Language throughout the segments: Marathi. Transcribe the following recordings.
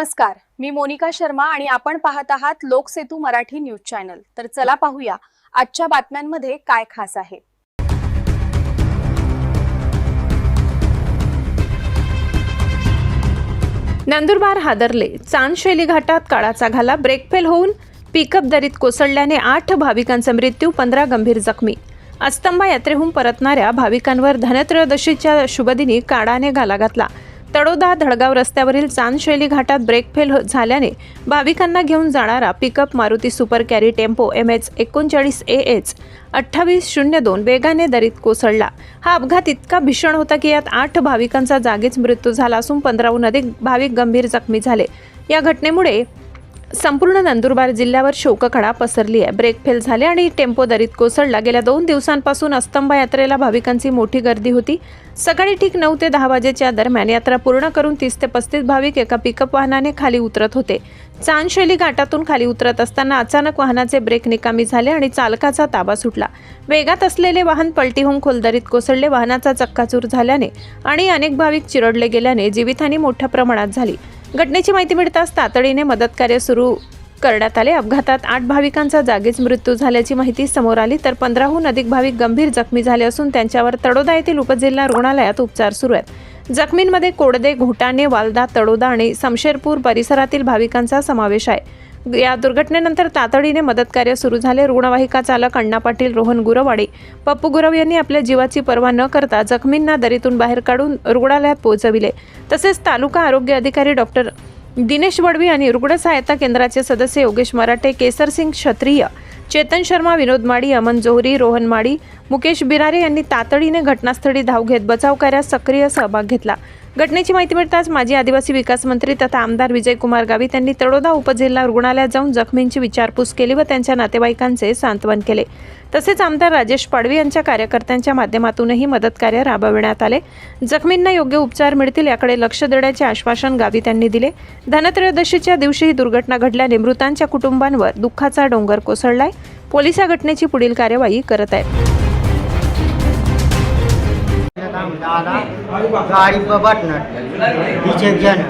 नमस्कार मी मोनिका शर्मा आणि आपण पाहत आहात लोकसेतू मराठी न्यूज चॅनल. तर चला पाहूया आजच्या बातम्यांमध्ये काय खास आहे. नंदुरबार हादरले. चांदशैली घाटात काळाचा घाला ब्रेक फेल होऊन पिकअप दरीत कोसळल्याने आठ भाविकांचा मृत्यू पंधरा गंभीर जखमी. अस्तंबा यात्रेहून परतणाऱ्या भाविकांवर धनत्रयोदशीच्या शुभदिनी काळाने घाला घातला. तडोदा धडगाव रस्त्यावरील चांदशैली घाटात ब्रेक फेल हो- झाल्याने भाविकांना घेऊन जाणारा pickup Maruti super carry tempo M H एकोणचाळीस ए एच अठ्ठावीस शून्य दोन वेगाने दरीत कोसळला. हा अपघात इतका भीषण होता की यात आठ भाविकांचा जागीच मृत्यू झाला असून पंधराहून अधिक भाविक गंभीर जखमी झाले. या घटनेमुळे संपूर्ण नंदुरबार जिल्ह्यावर शोककळा पसरली आहे. ब्रेक फेल झाले आणि टेम्पो दरीत कोसळला. गेल्या दोन दिवसांपासून अस्तंभ यात्रेला भाविकांची मोठी गर्दी होती. सकाळी ठीक नऊ ते दहा वाजेच्या दरम्यान यात्रा पूर्ण करून तीस ते पस्तीस भाविक एका पिकअप वाहनाने खाली उतरत होते. चांदशैली घाटातून खाली उतरत असताना अचानक वाहनाचे ब्रेक निकामी झाले आणि चालकाचा ताबा सुटला. वेगात असलेले वाहन पलटी होऊन खोलदरीत कोसळले. वाहनाचा चक्काचूर झाल्याने आणि अनेक भाविक चिरडले गेल्याने जीवितहानी मोठ्या प्रमाणात झाली. घटनेची माहिती मिळताच तातडीने मदतकार्य सुरू करण्यात आले. अपघातात आठ भाविकांचा जागीच मृत्यू झाल्याची माहिती समोर आली. तर पंधराहून अधिक भाविक गंभीर जखमी झाले असून त्यांच्यावर तडोदा येथील उपजिल्हा रुग्णालयात उपचार सुरू आहेत. जखमींमध्ये कोडदे घोटाणे वालदा तडोदा आणि समशेरपूर परिसरातील भाविकांचा समावेश आहे. या दुर्घटनेनंतर तातडीने मदत कार्य सुरू झाले. रुग्णवाहिका चालक अण्णा पाटील रोहन गुरवाडे पप्पू गुरव यांनी आपल्या जीवाची पर्वा न करता जखमींना दरीतून बाहेर काढून रुग्णालयात पोहोचविले. तसेच तालुका आरोग्य अधिकारी डॉक्टर दिनेश वडवी आणि रुग्ण सहायता केंद्राचे सदस्य योगेश मराठे केसरसिंग क्षत्रिय चेतन शर्मा विनोद माडी अमन जोहरी रोहन माडी मुकेश बिरारे यांनी तातडीने घटनास्थळी धाव घेत बचाव कार्यात सक्रिय सहभाग घेतला. घटनेची माहिती मिळताच माजी आदिवासी विकास मंत्री तथा आमदार विजयकुमार गावित यांनी तळोदा उपजिल्हा रुग्णालयात जाऊन जखमींची विचारपूस केली व त्यांच्या नातेवाईकांचे सांत्वन केले. तसेच आमदार राजेश पाडवी यांच्या कार्यकर्त्यांच्या माध्यमातूनही मदत कार्य राबविण्यात आले. जखमींना योग्य उपचार मिळतील याकडे लक्ष देण्याचे आश्वासन गावित यांनी दिले. धनत्रयोदशीच्या दिवशी ही दुर्घटना घडल्याने मृतांच्या कुटुंबांवर दुःखाचा डोंगर कोसळलाय. पोलीस या घटनेची पुढील कार्यवाही करत आहेत. गाड़ी पर बटनर पीछे जन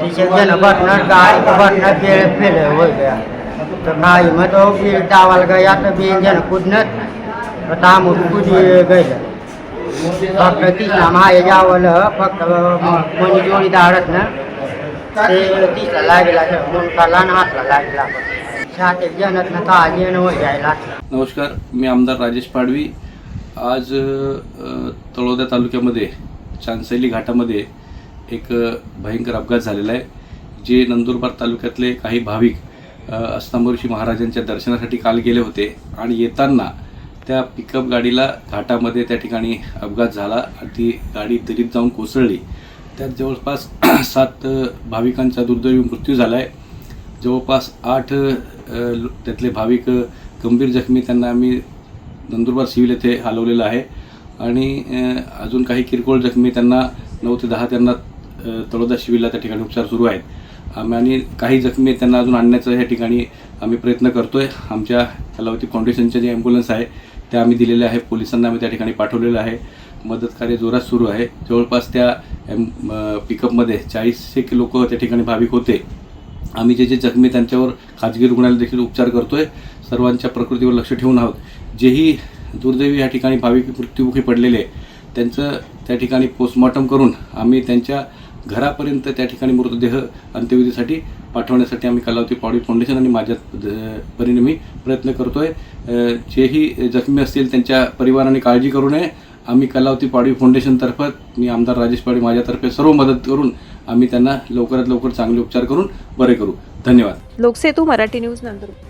पीछे जन बटनर गाड़ी पर बटनर पेड़ फेल हो गया तो गाड़ी में तो फिर डावल गया तो भी इंजन कूदनत तो ताम कूद गए फक्त तिसला माये जावल फक्त कोणी जोडीदारच ना ते तिसला लागला मुंडकाला ना हातला लागला. सात एक जनच ना का जेण जायला. नमस्कार मी आमदार राजेश पाडवी. आज तळोदा तालुक्यामध्ये चांसैली घाटामध्ये एक भयंकर अपघात झालेला आहे जे नंदुरबार तालुक्यातले काही भाविक अ, अस्तंभऋषी महाराजांच्या दर्शनासाठी काल गेले होते आणि येताना त्या पिकअप गाडीला घाटामध्ये त्या ठिकाणी अपघात झाला आणि ती गाडी दरीत जाऊन कोसळली. त्यात जवळपास सात भाविकांचा दुर्दैवी मृत्यू झाला आहे जवळपास आठ त्यातले भाविक गंभीर जखमी त्यांना आम्ही नंदुरबार सिव्हिल येथे हलवलेलं आहे. आणि अजून काही किरकोळ जखमी त्यांना नऊ ते दहा त्यांना तळोदा सिव्हिलला त्या ठिकाणी उपचार सुरू आहेत. आम्ही आणि काही जखमी त्यांना अजून आणण्याचं या ठिकाणी आम्ही प्रयत्न करतो आहे आमच्या कलावती फाउंडेशनच्या जे ॲम्ब्युलन्स आहे त्या आम्ही दिलेल्या आहे. पोलिसांना आम्ही त्या ठिकाणी पाठवलेलं आहे. मदत कार्य जोरात सुरू आहे. जवळपास त्या एम पिकअपमध्ये चाळीस एक लोक त्या ठिकाणी भाविक होते. आम्ही जे जे जखमी त्यांच्यावर खाजगी रुग्णालयात देखील उपचार करतो आहे सर्वांच्या प्रकृतीवर लक्ष ठेवून आहोत. जेही दुर्दैवी या ठिकाणी भाविक मृत्युमुखी पडलेले त्यांचं त्या ठिकाणी पोस्टमॉर्टम करून आम्ही त्यांच्या घरापर्यंत त्या ठिकाणी मृतदेह अंत्यविधीसाठी पाठवण्यासाठी आम्ही कलावती पावडी फाउंडेशन आणि माझ्या परीने मी प्रयत्न करतोय. आहे जेही जखमी असतील त्यांच्या परिवाराने काळजी करू नये. आम्ही कलावती पाडवी फाउंडेशनतर्फे मी आमदार राजेश पाडवी माझ्यातर्फे सर्व मदत करून आम्ही त्यांना लवकरात लवकर चांगले उपचार करून बरे करू. धन्यवाद. लोकसेतू मराठी न्यूज नंदुरबार.